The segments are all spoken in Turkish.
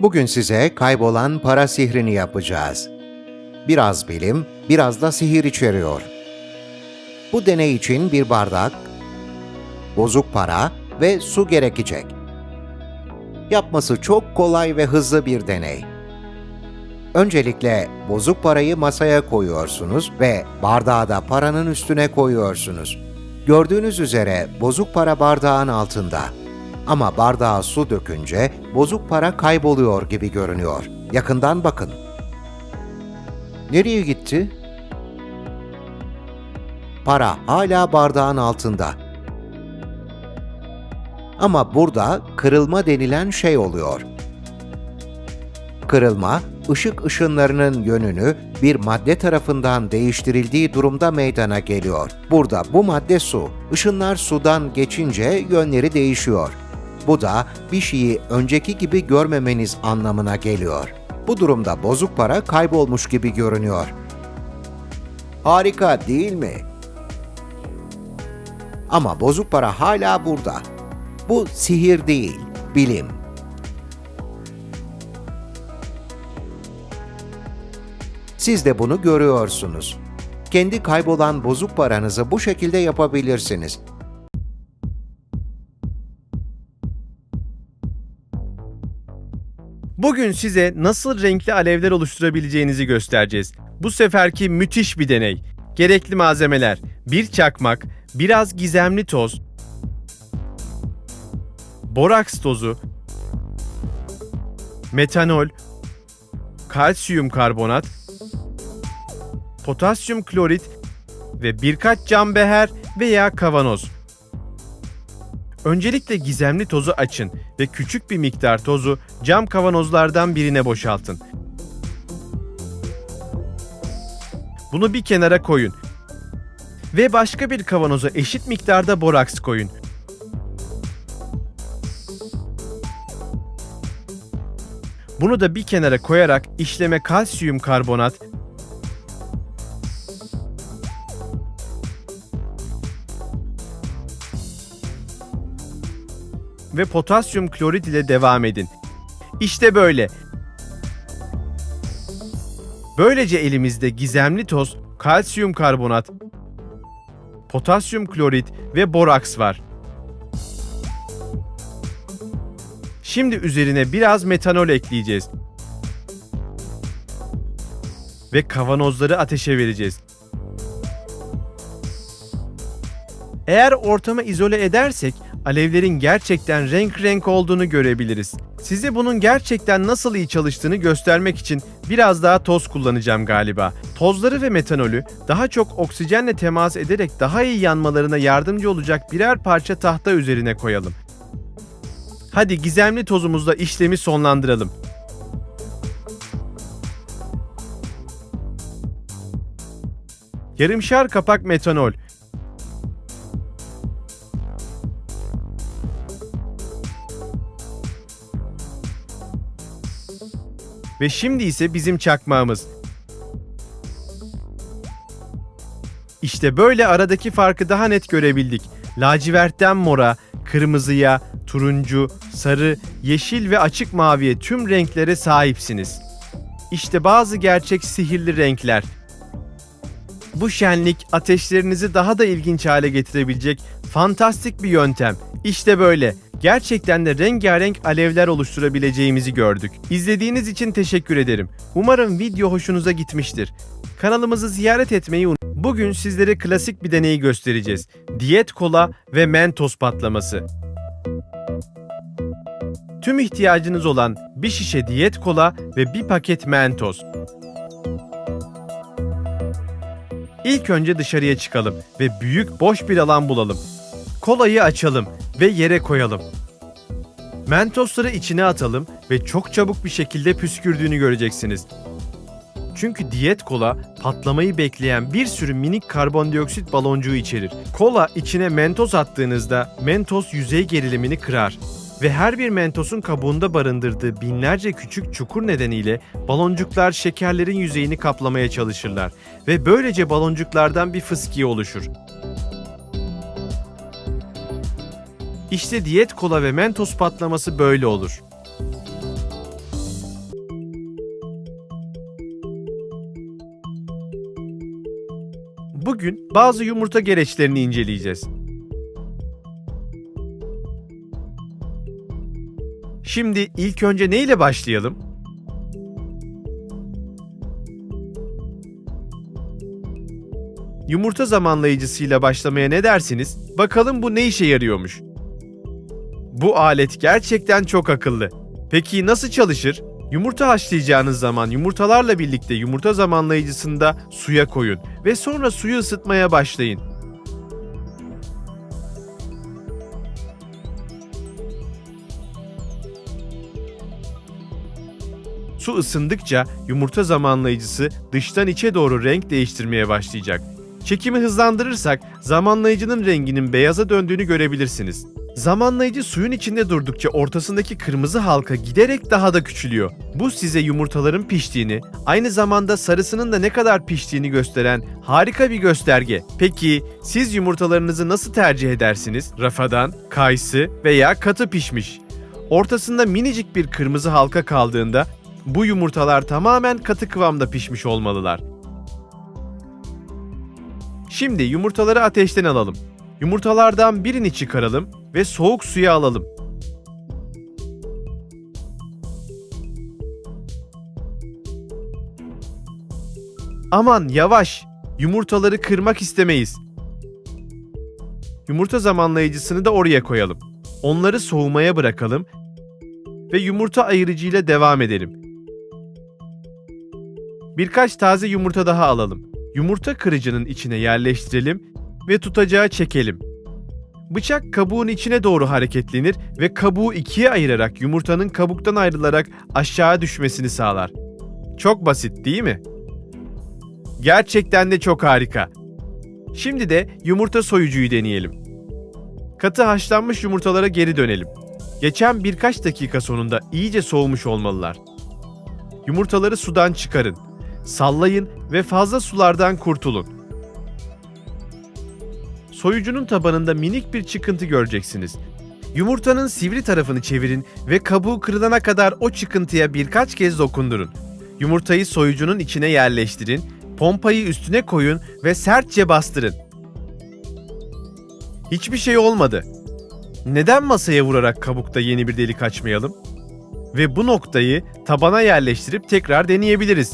Bugün size kaybolan para sihrini yapacağız. Biraz bilim, biraz da sihir içeriyor. Bu deney için bir bardak, bozuk para ve su gerekecek. Yapması çok kolay ve hızlı bir deney. Öncelikle bozuk parayı masaya koyuyorsunuz ve bardağı da paranın üstüne koyuyorsunuz. Gördüğünüz üzere bozuk para bardağın altında. Ama bardağa su dökünce bozuk para kayboluyor gibi görünüyor. Yakından bakın. Nereye gitti? Para hala bardağın altında. Ama burada kırılma denilen şey oluyor. Kırılma, ışık ışınlarının yönünü bir madde tarafından değiştirildiği durumda meydana geliyor. Burada bu madde su. Işınlar sudan geçince yönleri değişiyor. Bu da bir şeyi önceki gibi görmemeniz anlamına geliyor. Bu durumda bozuk para kaybolmuş gibi görünüyor. Harika değil mi? Ama bozuk para hala burada. Bu sihir değil, bilim. Siz de bunu görüyorsunuz. Kendi kaybolan bozuk paranızı bu şekilde yapabilirsiniz. Bugün size nasıl renkli alevler oluşturabileceğinizi göstereceğiz. Bu seferki müthiş bir deney. Gerekli malzemeler: bir çakmak, biraz gizemli toz, boraks tozu, metanol, kalsiyum karbonat, potasyum klorit ve birkaç cam beher veya kavanoz. Öncelikle gizemli tozu açın ve küçük bir miktar tozu cam kavanozlardan birine boşaltın. Bunu bir kenara koyun ve başka bir kavanoza eşit miktarda boraks koyun. Bunu da bir kenara koyarak işleme kalsiyum karbonat ve potasyum klorit ile devam edin. İşte böyle. Böylece elimizde gizemli toz, kalsiyum karbonat, potasyum klorit ve boraks var. Şimdi üzerine biraz metanol ekleyeceğiz. Ve kavanozları ateşe vereceğiz. Eğer ortamı izole edersek alevlerin gerçekten renk renk olduğunu görebiliriz. Size bunun gerçekten nasıl iyi çalıştığını göstermek için biraz daha toz kullanacağım galiba. Tozları ve metanolü daha çok oksijenle temas ederek daha iyi yanmalarına yardımcı olacak birer parça tahta üzerine koyalım. Hadi gizemli tozumuzla işlemi sonlandıralım. Yarımşar kapak metanol, Ve şimdi ise bizim çakmağımız. İşte böyle aradaki farkı daha net görebildik. Lacivertten mora, kırmızıya, turuncu, sarı, yeşil ve açık maviye tüm renklere sahipsiniz. İşte bazı gerçek sihirli renkler. Bu şenlik ateşlerinizi daha da ilginç hale getirebilecek fantastik bir yöntem. İşte böyle. Gerçekten de rengarenk alevler oluşturabileceğimizi gördük. İzlediğiniz için teşekkür ederim. Umarım video hoşunuza gitmiştir. Kanalımızı ziyaret etmeyi unutmayın. Bugün sizlere klasik bir deneyi göstereceğiz. Diyet kola ve mentos patlaması. Tüm ihtiyacınız olan bir şişe diyet kola ve bir paket mentos. İlk önce dışarıya çıkalım ve büyük boş bir alan bulalım. Kolayı açalım ve yere koyalım. Mentosları içine atalım ve çok çabuk bir şekilde püskürdüğünü göreceksiniz. Çünkü diyet kola patlamayı bekleyen bir sürü minik karbondioksit baloncuğu içerir. Kola içine mentos attığınızda mentos yüzey gerilimini kırar ve her bir mentosun kabuğunda barındırdığı binlerce küçük çukur nedeniyle baloncuklar şekerlerin yüzeyini kaplamaya çalışırlar ve böylece baloncuklardan bir fıskiye oluşur. İşte diyet kola ve mentos patlaması böyle olur. Bugün bazı yumurta gereçlerini inceleyeceğiz. Şimdi ilk önce ne ile başlayalım? Yumurta zamanlayıcısıyla başlamaya ne dersiniz? Bakalım bu ne işe yarıyormuş. Bu alet gerçekten çok akıllı. Peki nasıl çalışır? Yumurta haşlayacağınız zaman yumurtalarla birlikte yumurta zamanlayıcısını da suya koyun ve sonra suyu ısıtmaya başlayın. Su ısındıkça yumurta zamanlayıcısı dıştan içe doğru renk değiştirmeye başlayacak. Çekimi hızlandırırsak zamanlayıcının renginin beyaza döndüğünü görebilirsiniz. Zamanlayıcı suyun içinde durdukça ortasındaki kırmızı halka giderek daha da küçülüyor. Bu size yumurtaların piştiğini, aynı zamanda sarısının da ne kadar piştiğini gösteren harika bir gösterge. Peki siz yumurtalarınızı nasıl tercih edersiniz? Rafadan, kayısı veya katı pişmiş. Ortasında minicik bir kırmızı halka kaldığında bu yumurtalar tamamen katı kıvamda pişmiş olmalılar. Şimdi yumurtaları ateşten alalım. Yumurtalardan birini çıkaralım ve soğuk suya alalım. Aman yavaş. Yumurtaları kırmak istemeyiz. Yumurta zamanlayıcısını da oraya koyalım. Onları soğumaya bırakalım ve yumurta ayırıcıyla devam edelim. Birkaç taze yumurta daha alalım. Yumurta kırıcının içine yerleştirelim ve tutacağı çekelim. Bıçak kabuğun içine doğru hareketlenir ve kabuğu ikiye ayırarak yumurtanın kabuktan ayrılarak aşağı düşmesini sağlar. Çok basit değil mi? Gerçekten de çok harika. Şimdi de yumurta soyucuyu deneyelim. Katı haşlanmış yumurtalara geri dönelim. Geçen birkaç dakika sonunda iyice soğumuş olmalılar. Yumurtaları sudan çıkarın. Sallayın ve fazla sulardan kurtulun. Soyucunun tabanında minik bir çıkıntı göreceksiniz. Yumurtanın sivri tarafını çevirin ve kabuğu kırılana kadar o çıkıntıya birkaç kez dokundurun. Yumurtayı soyucunun içine yerleştirin, pompayı üstüne koyun ve sertçe bastırın. Hiçbir şey olmadı. Neden masaya vurarak kabukta yeni bir delik açmayalım? Ve bu noktayı tabana yerleştirip tekrar deneyebiliriz.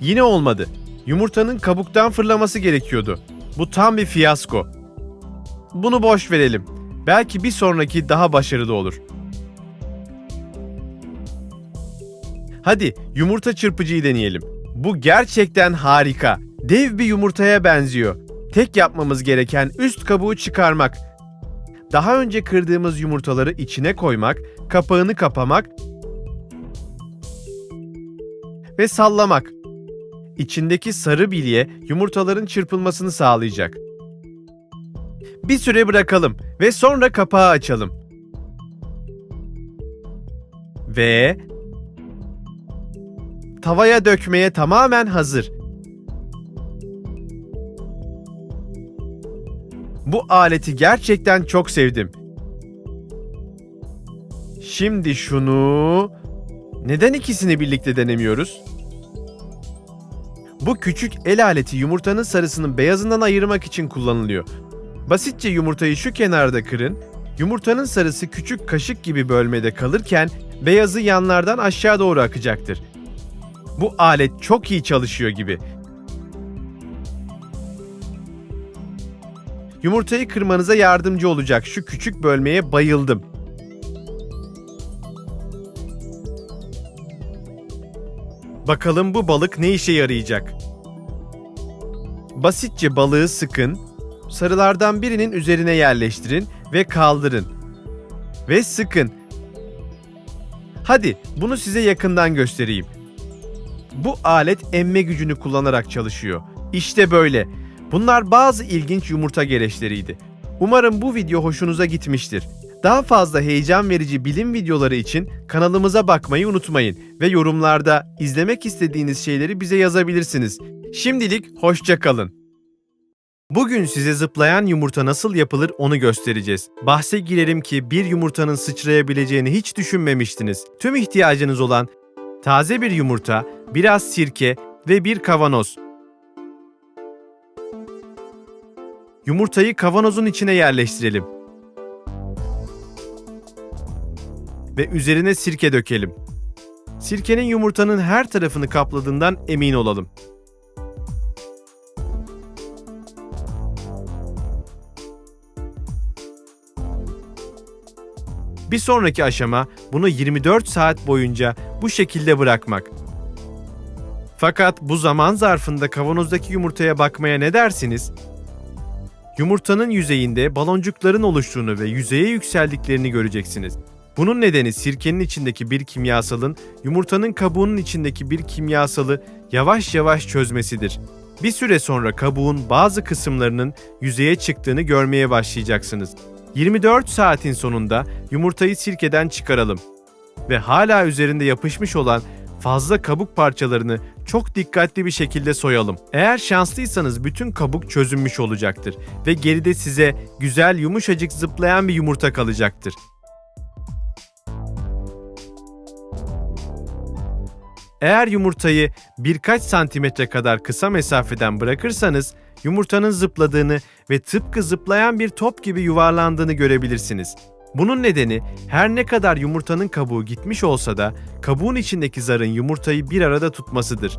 Yine olmadı. Yumurtanın kabuktan fırlaması gerekiyordu. Bu tam bir fiyasko. Bunu boş verelim. Belki bir sonraki daha başarılı olur. Hadi yumurta çırpıcıyı deneyelim. Bu gerçekten harika. Dev bir yumurtaya benziyor. Tek yapmamız gereken üst kabuğu çıkarmak. Daha önce kırdığımız yumurtaları içine koymak, kapağını kapamak ve sallamak. İçindeki sarı bilye yumurtaların çırpılmasını sağlayacak. Bir süre bırakalım ve sonra kapağı açalım. Ve tavaya dökmeye tamamen hazır. Bu aleti gerçekten çok sevdim. Şimdi şunu neden ikisini birlikte denemiyoruz? Bu küçük el aleti yumurtanın sarısının beyazından ayırmak için kullanılıyor. Basitçe yumurtayı şu kenarda kırın. Yumurtanın sarısı küçük kaşık gibi bölmede kalırken beyazı yanlardan aşağı doğru akacaktır. Bu alet çok iyi çalışıyor gibi. Yumurtayı kırmanıza yardımcı olacak şu küçük bölmeye bayıldım. Bakalım bu balık ne işe yarayacak? Basitçe balığı sıkın, sarılardan birinin üzerine yerleştirin ve kaldırın. Ve sıkın. Hadi bunu size yakından göstereyim. Bu alet emme gücünü kullanarak çalışıyor. İşte böyle. Bunlar bazı ilginç yumurta gereçleriydi. Umarım bu video hoşunuza gitmiştir. Daha fazla heyecan verici bilim videoları için kanalımıza bakmayı unutmayın ve yorumlarda izlemek istediğiniz şeyleri bize yazabilirsiniz. Şimdilik hoşça kalın. Bugün size zıplayan yumurta nasıl yapılır onu göstereceğiz. Bahse girerim ki bir yumurtanın sıçrayabileceğini hiç düşünmemiştiniz. Tüm ihtiyacınız olan taze bir yumurta, biraz sirke ve bir kavanoz. Yumurtayı kavanozun içine yerleştirelim. Ve üzerine sirke dökelim. Sirkenin yumurtanın her tarafını kapladığından emin olalım. Bir sonraki aşama bunu 24 saat boyunca bu şekilde bırakmak. Fakat bu zaman zarfında kavanozdaki yumurtaya bakmaya ne dersiniz? Yumurtanın yüzeyinde baloncukların oluştuğunu ve yüzeye yükseldiklerini göreceksiniz. Bunun nedeni sirkenin içindeki bir kimyasalın yumurtanın kabuğunun içindeki bir kimyasalı yavaş yavaş çözmesidir. Bir süre sonra kabuğun bazı kısımlarının yüzeye çıktığını görmeye başlayacaksınız. 24 saatin sonunda yumurtayı sirkeden çıkaralım ve hala üzerinde yapışmış olan fazla kabuk parçalarını çok dikkatli bir şekilde soyalım. Eğer şanslıysanız bütün kabuk çözünmüş olacaktır ve geride size güzel yumuşacık zıplayan bir yumurta kalacaktır. Eğer yumurtayı birkaç santimetre kadar kısa mesafeden bırakırsanız yumurtanın zıpladığını ve tıpkı zıplayan bir top gibi yuvarlandığını görebilirsiniz. Bunun nedeni her ne kadar yumurtanın kabuğu gitmiş olsa da kabuğun içindeki zarın yumurtayı bir arada tutmasıdır.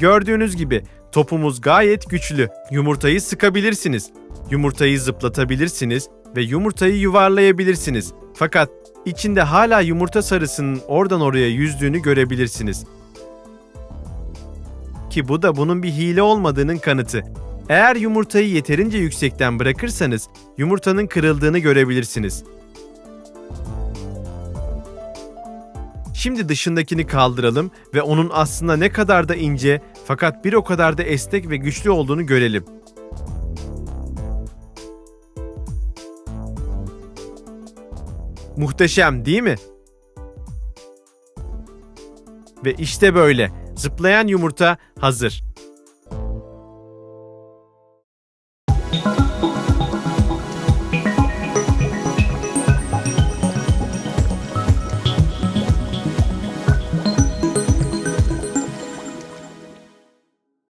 Gördüğünüz gibi topumuz gayet güçlü. Yumurtayı sıkabilirsiniz. Yumurtayı zıplatabilirsiniz ve yumurtayı yuvarlayabilirsiniz. Fakat içinde hala yumurta sarısının oradan oraya yüzdüğünü görebilirsiniz. Ki bu da bunun bir hile olmadığının kanıtı. Eğer yumurtayı yeterince yüksekten bırakırsanız yumurtanın kırıldığını görebilirsiniz. Şimdi dışındakini kaldıralım ve onun aslında ne kadar da ince fakat bir o kadar da esnek ve güçlü olduğunu görelim. Muhteşem değil mi? Ve işte böyle. Zıplayan yumurta hazır.